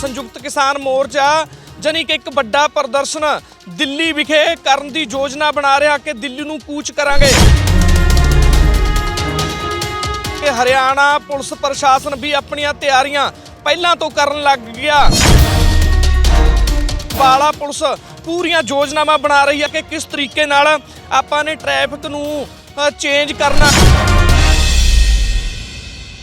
ਸੰਯੁਕਤ ਕਿਸਾਨ ਮੋਰਚਾ, ਜਾਣੀ ਕਿ ਇੱਕ ਵੱਡਾ ਪ੍ਰਦਰਸ਼ਨ ਦਿੱਲੀ ਵਿਖੇ ਕਰਨ ਦੀ ਯੋਜਨਾ ਬਣਾ ਰਿਹਾ ਕਿ ਦਿੱਲੀ ਨੂੰ ਕੂਚ ਕਰਾਂਗੇ। ਕਿ ਹਰਿਆਣਾ ਪੁਲਿਸ ਪ੍ਰਸ਼ਾਸਨ ਵੀ ਆਪਣੀਆਂ ਤਿਆਰੀਆਂ ਪਹਿਲਾਂ ਤੋਂ ਕਰਨ ਲੱਗ ਗਿਆ। ਬਾਲਾ ਪੁਲਿਸ ਪੂਰੀਆਂ ਯੋਜਨਾਵਾਂ ਬਣਾ ਰਹੀ ਹੈ ਕਿ ਕਿਸ ਤਰੀਕੇ ਨਾਲ ਆਪਾਂ ਨੇ ਟ੍ਰੈਫਿਕ ਨੂੰ ਚੇਂਜ ਕਰਨਾ।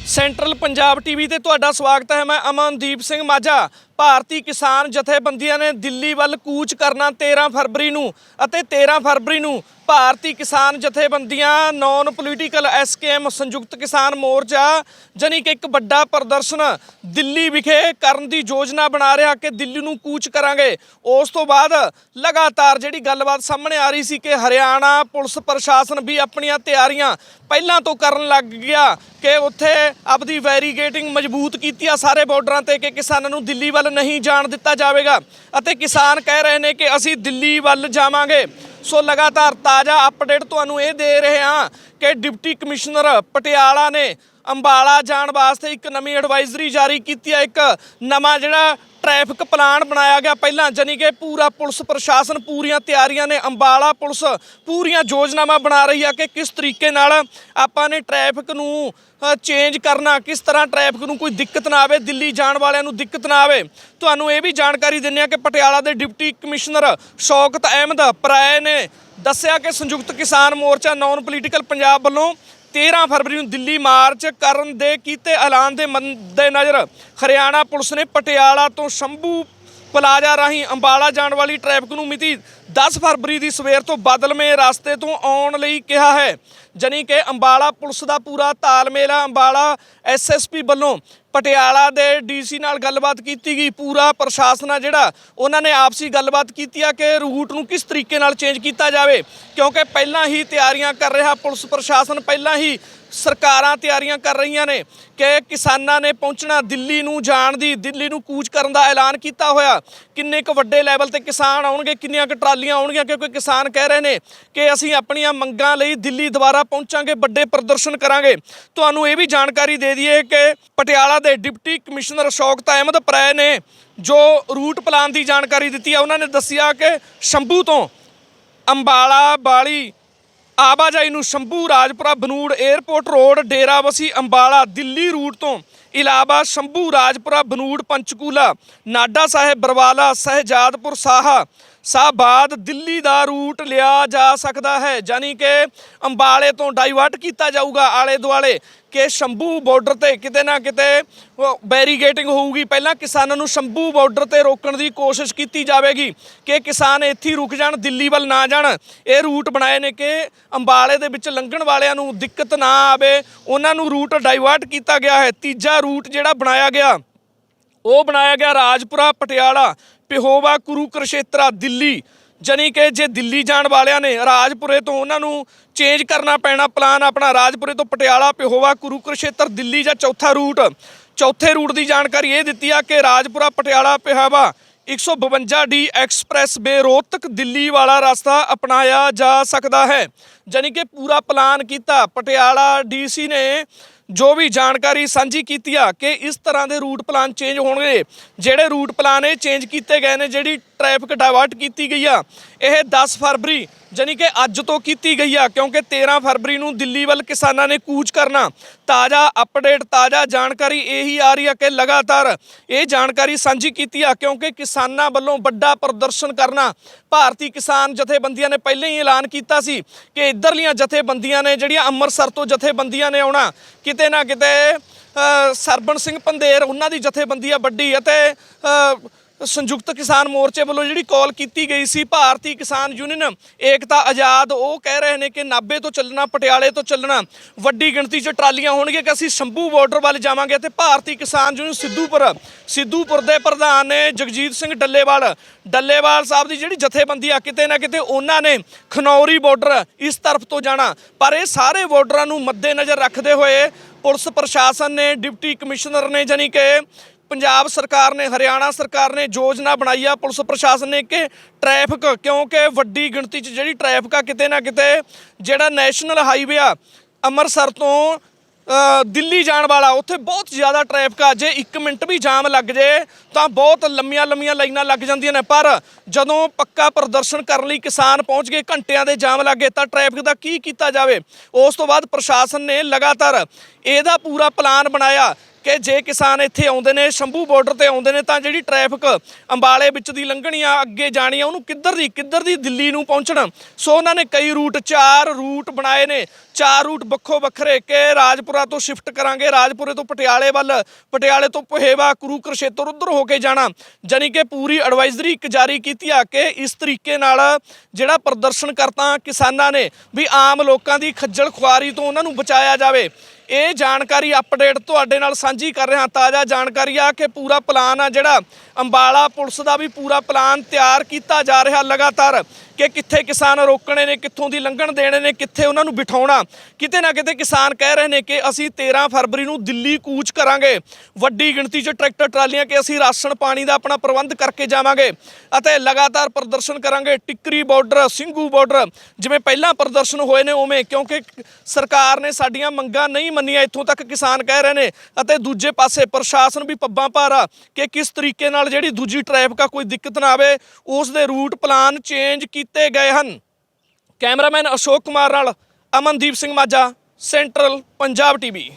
ਸੈਂਟਰਲ ਪੰਜਾਬ ਟੀਵੀ ਤੇ ਤੁਹਾਡਾ ਸਵਾਗਤ ਹੈ। ਮੈਂ ਅਮਨਦੀਪ ਸਿੰਘ ਮਾਝਾ। ਭਾਰਤੀ ਕਿਸਾਨ ਜਥੇਬੰਦੀਆਂ ਨੇ ਦਿੱਲੀ ਵੱਲ ਕੂਚ ਕਰਨਾ 13 ਫਰਵਰੀ ਨੂੰ ਅਤੇ 13 ਫਰਵਰੀ ਨੂੰ ਭਾਰਤੀ ਕਿਸਾਨ ਜਥੇਬੰਦੀਆਂ ਨਾਨ ਪੋਲੀਟੀਕਲ ਐਸਕੇਐਮ ਸੰਯੁਕਤ ਕਿਸਾਨ ਮੋਰਚਾ ਜਾਣੀ ਕਿ ਇੱਕ ਵੱਡਾ ਪ੍ਰਦਰਸ਼ਨ ਦਿੱਲੀ ਵਿਖੇ ਕਰਨ ਦੀ ਯੋਜਨਾ ਬਣਾ ਰਿਹਾ ਕਿ ਦਿੱਲੀ ਨੂੰ ਕੂਚ ਕਰਾਂਗੇ। ਉਸ ਤੋਂ ਬਾਅਦ ਲਗਾਤਾਰ ਜਿਹੜੀ ਗੱਲਬਾਤ ਸਾਹਮਣੇ ਆ ਰਹੀ ਸੀ ਕਿ ਹਰਿਆਣਾ ਪੁਲਿਸ ਪ੍ਰਸ਼ਾਸਨ ਵੀ ਆਪਣੀਆਂ ਤਿਆਰੀਆਂ ਪਹਿਲਾਂ ਤੋਂ ਕਰਨ ਲੱਗ ਗਿਆ ਕਿ ਉੱਥੇ ਆਪਦੀ ਵੈਰੀਗੇਟਿੰਗ ਮਜ਼ਬੂਤ ਕੀਤੀ ਆ ਸਾਰੇ ਬਾਰਡਰਾਂ ਤੇ ਕਿ ਕਿਸਾਨਾਂ ਨੂੰ ਦਿੱਲੀ ਵੱਲ ਨਹੀਂ ਜਾਣ ਦਿੱਤਾ ਜਾਵੇਗਾ। ਅਤੇ ਕਿਸਾਨ ਕਹਿ ਰਹੇ ਨੇ ਕਿ ਅਸੀਂ ਦਿੱਲੀ ਵੱਲ ਜਾਵਾਂਗੇ। ਸੋ ਲਗਾਤਾਰ ਤਾਜ਼ਾ ਅਪਡੇਟ ਤੁਹਾਨੂੰ ਇਹ ਦੇ ਰਹੇ ਹਾਂ ਕਿ ਡਿਪਟੀ ਕਮਿਸ਼ਨਰ ਪਟਿਆਲਾ ਨੇ ਅੰਬਾਲਾ ਜਾਣ ਵਾਸਤੇ ਇੱਕ ਨਵੀਂ ਐਡਵਾਈਜ਼ਰੀ ਜਾਰੀ ਕੀਤੀ ਹੈ। ਇੱਕ ਨਵਾਂ ਜਿਹੜਾ ਟ੍ਰੈਫਿਕ ਪਲਾਨ ਬਣਾਇਆ ਗਿਆ ਪਹਿਲਾਂ ਜਾਨੀ ਕਿ ਪੂਰਾ ਪੁਲਿਸ ਪ੍ਰਸ਼ਾਸਨ ਪੂਰੀਆਂ ਤਿਆਰੀਆਂ ਨੇ। ਅੰਬਾਲਾ ਪੁਲਿਸ ਪੂਰੀਆਂ ਯੋਜਨਾਵਾਂ ਬਣਾ ਰਹੀ ਆ ਕਿ ਕਿਸ ਤਰੀਕੇ ਨਾਲ ਆਪਾਂ ਨੇ ਟ੍ਰੈਫਿਕ ਨੂੰ ਚੇਂਜ ਕਰਨਾ, ਕਿਸ ਤਰ੍ਹਾਂ ਟ੍ਰੈਫਿਕ ਨੂੰ ਕੋਈ ਦਿੱਕਤ ਨਾ ਆਵੇ, ਦਿੱਲੀ ਜਾਣ ਵਾਲਿਆਂ ਨੂੰ ਦਿੱਕਤ ਨਾ ਆਵੇ। ਤੁਹਾਨੂੰ ਇਹ ਵੀ ਜਾਣਕਾਰੀ ਦਿੰਦੇ ਆ ਕਿ ਪਟਿਆਲਾ ਦੇ ਡਿਪਟੀ ਕਮਿਸ਼ਨਰ ਸ਼ੌਕਤ ਅਹਿਮਦ ਪਰਾਏ ਨੇ ਦੱਸਿਆ ਕਿ ਸੰਯੁਕਤ ਕਿਸਾਨ ਮੋਰਚਾ ਨਾਨ ਪੋਲੀਟੀਕਲ ਪੰਜਾਬ ਵੱਲੋਂ 13 ਫਰਵਰੀ ਨੂੰ ਦਿੱਲੀ ਮਾਰਚ ਕਰਨ ਦੇ ਕੀਤੇ ਐਲਾਨ ਦੇ ਮੱਦੇਨਜ਼ਰ ਹਰਿਆਣਾ ਪੁਲਿਸ ਨੇ ਪਟਿਆਲਾ ਤੋਂ ਸ਼ੰਭੂ ਪਲਾਜ਼ਾ ਰਾਹੀਂ ਅੰਬਾਲਾ ਜਾਣ ਵਾਲੀ ਟ੍ਰੈਫਿਕ ਨੂੰ ਮਿਤੀ 10 ਫਰਵਰੀ ਦੀ ਸਵੇਰ ਤੋਂ ਬਦਲਵੇਂ ਰਸਤੇ ਤੋਂ ਆਉਣ ਲਈ ਕਿਹਾ ਹੈ। ਜਾਣੀ ਕਿ ਅੰਬਾਲਾ ਪੁਲਿਸ ਦਾ ਪੂਰਾ ਤਾਲਮੇਲ ਆ। ਅੰਬਾਲਾ ਐਸਐਸਪੀ ਵੱਲੋਂ ਪਟਿਆਲਾ ਦੇ ਡੀਸੀ ਨਾਲ ਗੱਲਬਾਤ ਕੀਤੀ ਗਈ, ਪੂਰਾ ਪ੍ਰਸ਼ਾਸਨ ਆ ਜਿਹੜਾ, ਉਹਨਾਂ ਨੇ ਆਪਸੀ ਗੱਲਬਾਤ ਕੀਤੀ ਆ ਕਿ ਰੂਟ ਨੂੰ ਕਿਸ ਤਰੀਕੇ ਨਾਲ ਚੇਂਜ ਕੀਤਾ ਜਾਵੇ, ਕਿਉਂਕਿ ਪਹਿਲਾਂ ਹੀ ਤਿਆਰੀਆਂ ਕਰ ਰਿਹਾ ਪੁਲਿਸ ਪ੍ਰਸ਼ਾਸਨ, ਪਹਿਲਾਂ ਹੀ ਸਰਕਾਰਾਂ ਤਿਆਰੀਆਂ ਕਰ ਰਹੀਆਂ ਨੇ ਕਿ ਕਿਸਾਨਾਂ ਨੇ ਪਹੁੰਚਣਾ ਦਿੱਲੀ ਨੂੰ ਜਾਣ ਦੀ, ਦਿੱਲੀ ਨੂੰ ਕੂਚ ਕਰਨ ਦਾ ਐਲਾਨ ਕੀਤਾ ਹੋਇਆ। ਕਿੰਨੇ ਕੁ ਵੱਡੇ ਲੈਵਲ ਤੇ ਕਿਸਾਨ ਆਉਣਗੇ, ਕਿੰਨੀਆਂ ਕੁ ਟਰਾਲੀਆਂ ਆਉਣਗੀਆਂ, ਕਿਉਂਕਿ ਕਿਸਾਨ ਕਹਿ ਰਹੇ ਨੇ ਕਿ ਅਸੀਂ ਆਪਣੀਆਂ ਮੰਗਾਂ ਲਈ ਦਿੱਲੀ ਦੁਬਾਰਾ ਪਹੁੰਚਾਂਗੇ, ਵੱਡੇ ਪ੍ਰਦਰਸ਼ਨ ਕਰਾਂਗੇ। ਤੁਹਾਨੂੰ ਇਹ ਵੀ ਜਾਣਕਾਰੀ ਦੇ ਦਈਏ ਕਿ ਪਟਿਆਲਾ ਦੇ ਡਿਪਟੀ ਕਮਿਸ਼ਨਰ ਸ਼ੌਕਤ ਅਹਿਮਦ ਪ੍ਰੈ ਨੇ ਜੋ ਰੂਟ ਪਲਾਨ ਦੀ ਜਾਣਕਾਰੀ ਦਿੱਤੀ ਹੈ ਉਹਨਾਂ ਨੇ ਦੱਸਿਆ ਕਿ ਸ਼ੰਭੂ ਤੋਂ ਅੰਬਾਲਾ, ਬਾਲੀ ਆਵਾਜਾਈ ਨੂੰ Shambhu Rajpura Banur airport road Derabassi Ambala Delhi route ਤੋਂ ਇਲਾਵਾ ਸ਼ੰਭੂ, ਰਾਜਪੁਰਾ, ਬਨੂੜ, ਪੰਚਕੂਲਾ, ਨਾਡਾ ਸਾਹਿਬ, ਬਰਵਾਲਾ, ਸਹਿਜਾਦਪੁਰ, ਸਾਹਾ। ਸਾਬਾਦ ਦਿੱਲੀ ਦਾ ਰੂਟ ਲਿਆ ਜਾ ਸਕਦਾ ਹੈ ਯਾਨੀ ਕਿ ਅੰਬਾਲੇ ਤੋਂ ਡਾਈਵਰਟ ਕੀਤਾ ਜਾਊਗਾ ਆਲੇ ਦੁਆਲੇ ਕਿ ਸ਼ੰਭੂ ਬਾਰਡਰ ਤੇ ਕਿਤੇ ਨਾ ਕਿਤੇ ਬੈਰੀਗੇਟਿੰਗ ਹੋਊਗੀ। ਪਹਿਲਾਂ ਕਿਸਾਨਾਂ ਨੂੰ ਸ਼ੰਭੂ ਬਾਰਡਰ ਤੇ ਰੋਕਣ ਦੀ ਕੋਸ਼ਿਸ਼ ਕੀਤੀ ਜਾਵੇਗੀ ਕਿ ਕਿਸਾਨ ਇੱਥੇ ਰੁਕ ਜਾਣ, ਦਿੱਲੀ ਵੱਲ ਨਾ ਜਾਣ। ਇਹ ਰੂਟ ਬਣਾਏ ਨੇ ਕਿ ਅੰਬਾਲੇ ਦੇ ਵਿੱਚ ਲੰਘਣ ਵਾਲਿਆਂ ਨੂੰ ਦਿੱਕਤ ਨਾ ਆਵੇ। ਉਹਨਾਂ ਨੂੰ ਰੂਟ ਡਾਈਵਰਟ ਕੀਤਾ ਗਿਆ ਹੈ। ਤੀਜਾ ਰੂਟ ਜਿਹੜਾ ਬਣਾਇਆ ਗਿਆ, ਉਹ ਬਣਾਇਆ ਗਿਆ ਰਾਜਪੁਰਾ, ਪਟਿਆਲਾ, ਪਿਹੋਵਾ, ਕੁਰੂ ਕੁਰਸ਼ੇਤਰਾ, ਦਿੱਲੀ। ਜਾਣੀ ਕਿ ਜੇ ਦਿੱਲੀ ਜਾਣ ਵਾਲਿਆਂ ਨੇ ਰਾਜਪੁਰੇ ਤੋਂ ਉਹਨਾਂ ਨੂੰ ਚੇਂਜ ਕਰਨਾ ਪੈਣਾ ਪਲਾਨ ਆਪਣਾ ਰਾਜਪੁਰੇ ਤੋਂ ਪਟਿਆਲਾ, ਪਿਹੋਵਾ, ਕੁਰੂ ਕੁਰਸ਼ੇਤਰ, ਦਿੱਲੀ ਜਾਂ ਚੌਥਾ ਰੂਟ। ਚੌਥੇ ਰੂਟ ਦੀ ਜਾਣਕਾਰੀ ਇਹ ਦਿੱਤੀ ਆ ਕਿ Rajpura, Patiala, Pehowa 152 D expressway Rohtak Delhi ਵਾਲਾ ਰਸਤਾ ਅਪਣਾਇਆ ਜਾ ਸਕਦਾ ਹੈ। ਜਾਣੀ ਕਿ ਪੂਰਾ ਪਲਾਨ ਕੀਤਾ, ਪਟਿਆਲਾ ਡੀਸੀ ਨੇ ਜੋ ਵੀ ਜਾਣਕਾਰੀ ਸਾਂਝੀ ਕੀਤੀ ਆ ਕਿ ਇਸ ਤਰ੍ਹਾਂ ਦੇ ਰੂਟ ਪਲਾਨ ਚੇਂਜ ਹੋਣਗੇ, ਜਿਹੜੇ ਰੂਟ ਪਲਾਨ ਇਹ ਚੇਂਜ ਕੀਤੇ ਗਏ ਨੇ, ਜਿਹੜੀ ਟ੍ਰੈਫਿਕ ਡਾਇਵਰਟ ਕੀਤੀ ਗਈ ਆ, ਇਹ 10 ਫਰਵਰੀ ਜਾਨੀ ਕਿ ਅੱਜ ਤੋਂ ਕੀਤੀ ਗਈ ਆ, ਕਿਉਂਕਿ 13 ਫਰਵਰੀ ਨੂੰ ਦਿੱਲੀ ਵੱਲ ਕਿਸਾਨਾਂ ਨੇ ਕੂਚ ਕਰਨਾ। ਤਾਜ਼ਾ ਅਪਡੇਟ ਤਾਜ਼ਾ ਜਾਣਕਾਰੀ ਇਹੀ ਆ ਰਹੀ ਆ ਕਿ ਲਗਾਤਾਰ ਇਹ ਜਾਣਕਾਰੀ ਸਾਂਝੀ ਕੀਤੀ ਆ, ਕਿਉਂਕਿ ਕਿਸਾਨਾਂ ਵੱਲੋਂ ਵੱਡਾ ਪ੍ਰਦਰਸ਼ਨ ਕਰਨਾ। ਭਾਰਤੀ ਕਿਸਾਨ ਜਥੇਬੰਦੀਆਂ ਨੇ ਪਹਿਲਾਂ ਹੀ ਐਲਾਨ ਕੀਤਾ ਸੀ ਕਿ ਇਧਰਲੀਆਂ ਜਥੇਬੰਦੀਆਂ ਨੇ, ਜਿਹੜੀਆਂ ਅੰਮ੍ਰਿਤਸਰ ਤੋਂ ਜਥੇਬੰਦੀਆਂ ਨੇ ਆਉਣਾ, ਕਿਤੇ ਨਾ ਕਿਤੇ ਸਰਬਣ ਸਿੰਘ ਪੰਦੇਰ ਉਹਨਾਂ ਦੀ ਜਥੇਬੰਦੀ ਆ ਵੱਡੀ ਅਤੇ ਸੰਯੁਕਤ ਕਿਸਾਨ ਮੋਰਚੇ ਵੱਲੋਂ ਜਿਹੜੀ ਕਾਲ ਕੀਤੀ ਗਈ ਸੀ ਭਾਰਤੀ ਕਿਸਾਨ ਯੂਨੀਅਨ, ਏਕਤਾ ਆਜ਼ਾਦ, ਉਹ ਕਹਿ ਰਹੇ ਨੇ ਕਿ ਨਾਬੇ ਤੋਂ ਚੱਲਣਾ, ਪਟਿਆਲੇ ਤੋਂ ਚੱਲਣਾ, ਵੱਡੀ ਗਿਣਤੀ 'ਚ ਟਰਾਲੀਆਂ ਹੋਣਗੀਆਂ ਕਿ ਅਸੀਂ ਸ਼ੰਭੂ ਬਾਰਡਰ ਵੱਲ ਜਾਵਾਂਗੇ ਤੇ ਭਾਰਤੀ ਕਿਸਾਨ ਯੂਨੀਅਨ ਸਿੱਧੂਪੁਰ ਸਿੱਧੂਪੁਰ ਦੇ ਪ੍ਰਧਾਨ ਨੇ ਜਗਜੀਤ ਸਿੰਘ ਡੱਲੇਵਾਲ ਡੱਲੇਵਾਲ ਸਾਹਿਬ ਦੀ ਜਿਹੜੀ ਜਥੇਬੰਦੀ ਆ, ਕਿਤੇ ਨਾ ਕਿਤੇ ਉਹਨਾਂ ਨੇ ਖਨੌਰੀ ਬਾਰਡਰ ਇਸ ਤਰਫ ਤੋਂ ਜਾਣਾ। ਪਰ ਇਹ ਸਾਰੇ ਬਾਰਡਰਾਂ ਨੂੰ ਮੱਦੇਨਜ਼ਰ ਰੱਖਦੇ ਹੋਏ ਪੁਲਿਸ ਪ੍ਰਸ਼ਾਸਨ ਨੇ, ਡਿਪਟੀ ਕਮਿਸ਼ਨਰ ਨੇ ਜਾਨੀ ਕਿ ਪੰਜਾਬ ਸਰਕਾਰ ਨੇ, ਹਰਿਆਣਾ ਸਰਕਾਰ ਨੇ ਯੋਜਨਾ ਬਣਾਈ ਆ, ਪੁਲਿਸ ਪ੍ਰਸ਼ਾਸਨ ਨੇ ਕਿ ਟ੍ਰੈਫਿਕ, ਕਿਉਂਕਿ ਵੱਡੀ ਗਿਣਤੀ 'ਚ ਜਿਹੜੀ ਟ੍ਰੈਫਿਕ ਆ, ਕਿਤੇ ਨਾ ਕਿਤੇ ਜਿਹੜਾ ਨੈਸ਼ਨਲ ਹਾਈਵੇ ਆ, ਅੰਮ੍ਰਿਤਸਰ ਤੋਂ ਦਿੱਲੀ ਜਾਣ ਵਾਲਾ, ਉੱਥੇ ਬਹੁਤ ਜ਼ਿਆਦਾ ਟ੍ਰੈਫਿਕ ਆ, ਜੇ 1 ਮਿੰਟ ਵੀ ਜਾਮ ਲੱਗ ਜੇ, ਤਾਂ ਬਹੁਤ ਲੰਮੀਆਂ ਲੰਮੀਆਂ ਲਾਈਨਾਂ ਲੱਗ ਜਾਂਦੀਆਂ ਨੇ, ਪਰ ਜਦੋਂ ਪੱਕਾ ਪ੍ਰਦਰਸ਼ਨ ਕਰਨ ਲਈ ਕਿਸਾਨ ਪਹੁੰਚ ਗਏ, ਘੰਟਿਆਂ ਦੇ ਜਾਮ ਲੱਗੇ, ਤਾਂ ਟ੍ਰੈਫਿਕ ਦਾ ਕੀ ਕੀਤਾ ਜਾਵੇ? ਉਸ ਤੋਂ ਬਾਅਦ ਪ੍ਰਸ਼ਾਸਨ ਨੇ ਲਗਾਤਾਰ ਇਹਦਾ ਪੂਰਾ ਪਲਾਨ ਬਣਾਇਆ ਕਿ ਜੇ ਕਿਸਾਨ ਇੱਥੇ ਆਉਂਦੇ ਨੇ, ਸ਼ੰਭੂ ਬਾਰਡਰ ਤੇ ਆਉਂਦੇ ਨੇ, ਤਾਂ ਜਿਹੜੀ ਟ੍ਰੈਫਿਕ ਅੰਬਾਲੇ ਵਿੱਚ ਦੀ ਲੰਘਣੀ ਆ ਅੱਗੇ ਜਾਣੀ ਆ ਉਹਨੂੰ ਕਿੱਧਰ ਦੀ ਕਿੱਧਰ ਦੀ ਦਿੱਲੀ ਨੂੰ ਪਹੁੰਚਣਾ? ਸੋ ਉਹਨਾਂ ਨੇ ਕਈ ਰੂਟ ਚਾਰ ਰੂਟ ਬਣਾਏ ਨੇ। ਚਾਰ ਰੂਟ ਵੱਖੋ ਵੱਖਰੇ ਕਿ ਰਾਜਪੁਰਾ ਤੋਂ ਸ਼ਿਫਟ ਕਰਾਂਗੇ, ਰਾਜਪੁਰੇ ਤੋਂ ਪਟਿਆਲੇ ਵੱਲ, ਪਟਿਆਲੇ ਤੋਂ ਪਹੇਵਾ, ਕੁਰੂ ਕੁਰਸ਼ੇਤਰ ਉਧਰ ਹੋ ਕੇ ਜਾਣਾ। ਜਾਣੀ ਕਿ ਪੂਰੀ ਐਡਵਾਈਜ਼ਰੀ ਇੱਕ ਜਾਰੀ ਕੀਤੀ ਆ ਕਿ ਇਸ ਤਰੀਕੇ ਨਾਲ ਜਿਹੜਾ ਪ੍ਰਦਰਸ਼ਨ ਕਰਤਾ ਕਿਸਾਨਾਂ ਨੇ ਵੀ ਆਮ ਲੋਕਾਂ ਦੀ ਖੱਜਲ ਖੁਆਰੀ ਤੋਂ ਉਹਨਾਂ ਨੂੰ ਬਚਾਇਆ ਜਾਵੇ। ਇਹ ਜਾਣਕਾਰੀ ਅਪਡੇਟ ਤੁਹਾਡੇ ਨਾਲ ਸਾਂਝੀ ਕਰ ਰਿਹਾ ਤਾਜ਼ਾ ਜਾਣਕਾਰੀ ਆ ਕਿ ਪੂਰਾ ਪਲਾਨ ਆ ਜਿਹੜਾ ਅੰਬਾਲਾ ਪੁਲਿਸ ਦਾ ਵੀ ਪੂਰਾ ਪਲਾਨ ਤਿਆਰ ਕੀਤਾ ਜਾ ਰਿਹਾ ਲਗਾਤਾਰ। ਕਿ ਕਿੱਥੇ ਕਿਸਾਨ ਰੋਕਣੇ ਨੇ, ਕਿੱਥੋਂ ਦੀ ਲੰਘਣ ਦੇਣੇ ਨੇ, ਕਿੱਥੇ ਉਹਨਾਂ ਨੂੰ ਬਿਠਾਉਣਾ। ਕਿਤੇ ਨਾ ਕਿਤੇ ਕਿਸਾਨ ਕਹਿ ਰਹੇ ਨੇ ਕਿ ਅਸੀਂ 13 ਫਰਵਰੀ ਨੂੰ ਦਿੱਲੀ ਕੂਚ ਕਰਾਂਗੇ। ਵੱਡੀ ਗਿਣਤੀ 'ਚ ਟਰੈਕਟਰ ਟਰਾਲੀਆਂ ਕਿ ਅਸੀਂ ਰਾਸ਼ਨ ਪਾਣੀ ਦਾ ਆਪਣਾ ਪ੍ਰਬੰਧ ਕਰਕੇ ਜਾਵਾਂਗੇ ਅਤੇ ਲਗਾਤਾਰ ਪ੍ਰਦਰਸ਼ਨ ਕਰਾਂਗੇ। ਟਿੱਕਰੀ ਬਾਰਡਰ, ਸਿੰਘੂ ਬਾਰਡਰ, ਜਿਵੇਂ ਪਹਿਲਾਂ ਪ੍ਰਦਰਸ਼ਨ ਹੋਏ ਨੇ ਉਵੇਂ, ਕਿਉਂਕਿ ਸਰਕਾਰ ਨੇ ਸਾਡੀਆਂ ਮੰਗਾਂ ਨਹੀਂ ਮੰਨੀਆਂ, ਇੱਥੋਂ ਤੱਕ ਕਿਸਾਨ ਕਹਿ ਰਹੇ ਨੇ। ਅਤੇ ਦੂਜੇ ਪਾਸੇ ਪ੍ਰਸ਼ਾਸਨ ਵੀ ਪੱਬਾਂ ਭਾਰਾ ਕਿ ਕਿਸ ਤਰੀਕੇ ਨਾਲ ਜਿਹੜੀ ਦੂਜੀ ਟ੍ਰੈਫਿਕ ਆ, ਕੋਈ ਦਿੱਕਤ ਨਾ ਆਵੇ, ਉਸ ਦੇ ਰੂਟ ਪਲਾਨ ਚੇਂਜ ਕੀ ਕੀਤੇ ਗਏ ਹਨ। ਕੈਮਰਾਮੈਨ ਅਸ਼ੋਕ ਕੁਮਾਰ ਨਾਲ ਅਮਨਦੀਪ ਸਿੰਘ ਮਾਝਾ ਸੈਂਟਰਲ ਪੰਜਾਬ ਟੀਵੀ।